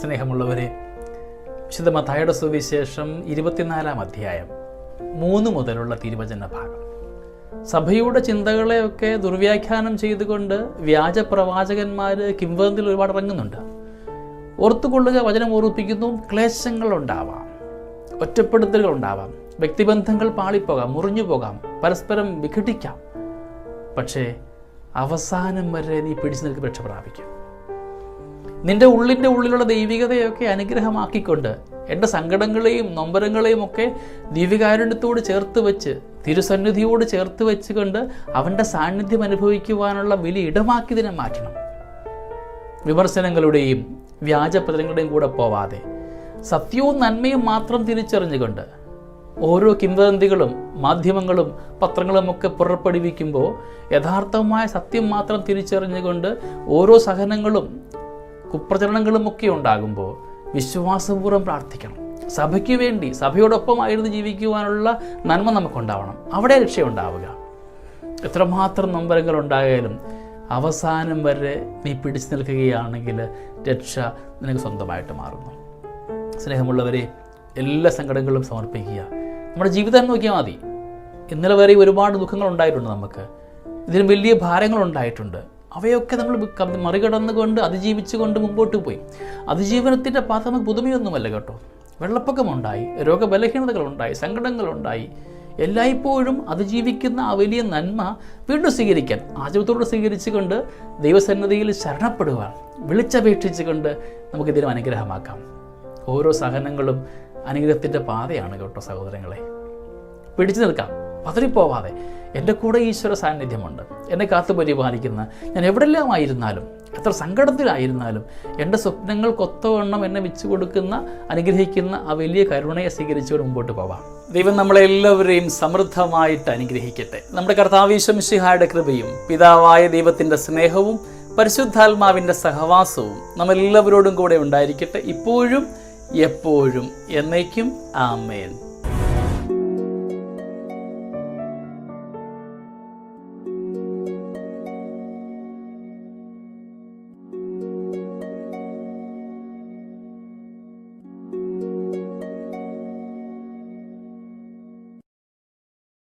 സ്നേഹമുള്ളവരെ വിശുദ്ധ മത്തായുടെ സുവിശേഷം ഇരുപത്തിനാലാം അധ്യായം മൂന്ന് മുതലുള്ള തിരുവചന ഭാഗം. സഭയുടെ ചിന്തകളെയൊക്കെ ദുർവ്യാഖ്യാനം ചെയ്തുകൊണ്ട് വ്യാജ പ്രവാചകന്മാർ കിംവദന്തിൽ ഒരുപാട് ഇറങ്ങുന്നുണ്ട്. ഓർത്തുകൊള്ളുക വചനം ഓർപ്പിക്കുന്നു ക്ലേശങ്ങൾ ഉണ്ടാവാം ഒറ്റപ്പെടുത്തലുകൾ ഉണ്ടാവാം വ്യക്തിബന്ധങ്ങൾ പാളിപ്പോകാം മുറിഞ്ഞു പോകാം പരസ്പരം വിഘടിക്കാം. പക്ഷേ അവസാനം വരെ നീ പിടിച്ചു നിൽക്ക് രക്ഷ പ്രാപിക്കും നിന്റെ ഉള്ളിന്റെ ഉള്ളിലുള്ള ദൈവികതയൊക്കെ അനുഗ്രഹമാക്കിക്കൊണ്ട് എന്റെ സങ്കടങ്ങളെയും നൊമ്പരങ്ങളെയും ഒക്കെ ദിവ്യകാരുണ്യത്തോട് ചേർത്ത് വെച്ച് തിരുസന്നിധിയോട് ചേർത്ത് വെച്ചുകൊണ്ട് അവന്റെ സാന്നിധ്യം അനുഭവിക്കുവാനുള്ള വലിയ ഇടമാക്കി ഇതിനെ മാറ്റണം. വിമർശനങ്ങളുടെയും വ്യാജപത്രങ്ങളുടെയും കൂടെ പോവാതെ സത്യവും നന്മയും മാത്രം തിരിച്ചറിഞ്ഞുകൊണ്ട് ഓരോ കിംവദന്തികളും മാധ്യമങ്ങളും പത്രങ്ങളും ഒക്കെ പുറപ്പെടുവിക്കുമ്പോൾ യഥാർത്ഥമായ സത്യം മാത്രം തിരിച്ചറിഞ്ഞുകൊണ്ട് ഓരോ സഹനങ്ങളും കുപ്രചരണങ്ങളും ഒക്കെ ഉണ്ടാകുമ്പോൾ വിശ്വാസപൂർവം പ്രാർത്ഥിക്കണം. സഭയ്ക്ക് വേണ്ടി സഭയോടൊപ്പമായിരുന്നു ജീവിക്കുവാനുള്ള നന്മ നമുക്കുണ്ടാവണം. അവിടെ രക്ഷയുണ്ടാവുക. എത്രമാത്രം നൊമ്പരങ്ങൾ ഉണ്ടായാലും അവസാനം വരെ നീ പിടിച്ചു നിൽക്കുകയാണെങ്കിൽ രക്ഷ നിനക്ക് സ്വന്തമായിട്ട് മാറുന്നു. സ്നേഹമുള്ളവരെ എല്ലാ സങ്കടങ്ങളും സമർപ്പിക്കുക. നമ്മുടെ ജീവിതം നോക്കിയാൽ മതി. ഇന്നലെ വരെ ഒരുപാട് ദുഃഖങ്ങൾ ഉണ്ടായിട്ടുണ്ട് നമുക്ക്. ഇതിന് വലിയ ഭാരങ്ങൾ ഉണ്ടായിട്ടുണ്ട് അവയൊക്കെ നമ്മൾ മറികടന്നുകൊണ്ട് അതിജീവിച്ചുകൊണ്ട് മുമ്പോട്ട് പോയി. അതിജീവനത്തിന്റെ പാത നമുക്ക് പുതുമയൊന്നുമല്ല കേട്ടോ. വെള്ളപ്പൊക്കമുണ്ടായി രോഗബലഹീനതകളുണ്ടായി സങ്കടങ്ങളുണ്ടായി. എല്ലായ്പ്പോഴും അതിജീവിക്കുന്ന ആ വലിയ നന്മ വീണ്ടും സ്വീകരിക്കാൻ ആചാരത്തോട് സ്വീകരിച്ചുകൊണ്ട് ദൈവസന്നദ്ധിയിൽ ശരണപ്പെടുക വിളിച്ചപേക്ഷിച്ചുകൊണ്ട് നമുക്കിതിനും അനുഗ്രഹമാക്കാം. ഓരോ സഹനങ്ങളും അനുഗ്രഹത്തിന്റെ പാതയാണ് കേട്ടോ സഹോദരങ്ങളെ. പിടിച്ചു നിൽക്കാം. പതറിപ്പോവാതെ എന്റെ കൂടെ ഈശ്വര സാന്നിധ്യമുണ്ട്. എന്നെ കാത്തു പരിപാലിക്കുന്ന ഞാൻ എവിടെല്ലാം ആയിരുന്നാലും എത്ര സങ്കടത്തിലായിരുന്നാലും എന്റെ സ്വപ്നങ്ങൾക്കൊത്തവണ്ണം എന്നെ വെച്ചു കൊടുക്കുന്ന അനുഗ്രഹിക്കുന്ന ആ വലിയ കരുണയെ സ്വീകരിച്ചുകൊണ്ട് മുമ്പോട്ട് പോവാം. ദൈവം നമ്മളെല്ലാവരെയും സമൃദ്ധമായിട്ട് അനുഗ്രഹിക്കട്ടെ. നമ്മുടെ കർത്താവീശ്വംശിഹായുടെ കൃപയും പിതാവായ ദൈവത്തിന്റെ സ്നേഹവും പരിശുദ്ധാത്മാവിന്റെ സഹവാസവും നമ്മളെല്ലാവരോടും കൂടെ ഉണ്ടായിരിക്കട്ടെ. ഇപ്പോഴും എപ്പോഴും എന്നേക്കും ആമേൻ.